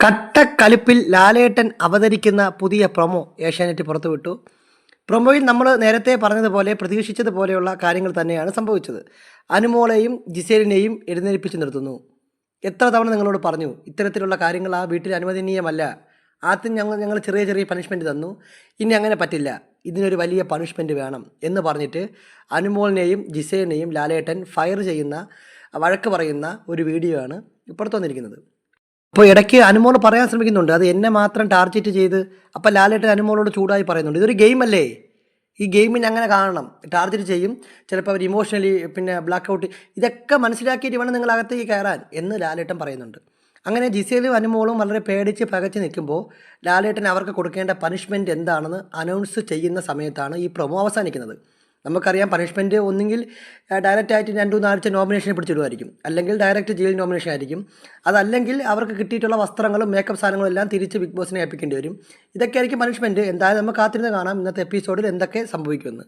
കട്ടക്കലിപ്പിൽ ലാലേട്ടൻ അവതരിക്കുന്ന പുതിയ പ്രൊമോ ഏഷ്യാനെറ്റ് പുറത്തുവിട്ടു. പ്രൊമോയിൽ നമ്മൾ നേരത്തെ പറഞ്ഞതുപോലെ പ്രതീക്ഷിച്ചതുപോലെയുള്ള കാര്യങ്ങൾ തന്നെയാണ് സംഭവിച്ചത്. അനുമോളെയും ജിസേലിനെയും എഴുന്നേൽപ്പിച്ച് നിർത്തുന്നു. എത്ര തവണ നിങ്ങളോട് പറഞ്ഞു ഇത്തരത്തിലുള്ള കാര്യങ്ങൾ ആ വീട്ടിൽ അനുവദനീയമല്ല. ആദ്യം ഞങ്ങൾ ഞങ്ങൾ ചെറിയ ചെറിയ പണിഷ്മെന്റ് തന്നു. ഇനി അങ്ങനെ പറ്റില്ല. ഇതിനൊരു വലിയ പണിഷ്മെന്റ് വേണം എന്ന് പറഞ്ഞിട്ട് അനുമോളിനെയും ജിസേലിനെയും ലാലേട്ടൻ ഫയർ ചെയ്യുന്ന വഴക്ക് പറയുന്ന ഒരു വീഡിയോ ആണ് ഇപ്പുറത്ത് വന്നിരിക്കുന്നത്. അപ്പോൾ ഇടയ്ക്ക് അനുമോൾ പറയാൻ ശ്രമിക്കുന്നുണ്ട്. അത് എന്നെ മാത്രം ടാർഗറ്റ് ചെയ്ത് അപ്പോൾ ലാലേട്ടൻ അനുമോളോട് ചൂടായി പറയുന്നുണ്ട്. ഇതൊരു ഗെയിം അല്ലേ? ഈ ഗെയിമിന് അങ്ങനെ കാണണം. ടാർഗറ്റ് ചെയ്യും. ചിലപ്പോൾ അവർ ഇമോഷണലി പിന്നെ ബ്ലാക്ക് ഔട്ട് ഇതൊക്കെ മനസ്സിലാക്കിയിട്ട് വേണം നിങ്ങൾ അകത്തേക്ക് കയറാൻ എന്ന് ലാലേട്ടൻ പറയുന്നുണ്ട്. അങ്ങനെ ജിസേലും അനുമോളും വളരെ പേടിച്ച് പകച്ച് നിൽക്കുമ്പോൾ ലാലേട്ടൻ അവർക്ക് കൊടുക്കേണ്ട പനിഷ്മെന്റ് എന്താണെന്ന് അനൗൺസ് ചെയ്യുന്ന സമയത്താണ് ഈ പ്രൊമോ അവസാനിക്കുന്നത്. നമുക്കറിയാം പണിഷ്മെന്റ് ഒന്നുകിൽ ഡയറക്റ്റ് ആയിട്ട് രണ്ടു മൂന്നാഴ്ച നോമിനേഷനെ പിടിച്ചിടുമായിരിക്കും. അല്ലെങ്കിൽ ഡയറക്റ്റ് ജയിൽ നോമിനേഷൻ ആയിരിക്കും. അതല്ലെങ്കിൽ അവർക്ക് കിട്ടിയിട്ടുള്ള വസ്ത്രങ്ങളും മേക്കപ്പ് സാധനങ്ങളും എല്ലാം തിരിച്ച് ബിഗ് ബോസിനെ ഏൽപ്പിക്കേണ്ടി വരും. ഇതൊക്കെ ആയിരിക്കും പണിഷ്മെന്റ് എന്തായാലും നമുക്ക് കാത്തിരുന്ന് കാണാം ഇന്നത്തെ എപ്പിസോഡിൽ എന്തൊക്കെ സംഭവിക്കുമെന്ന്.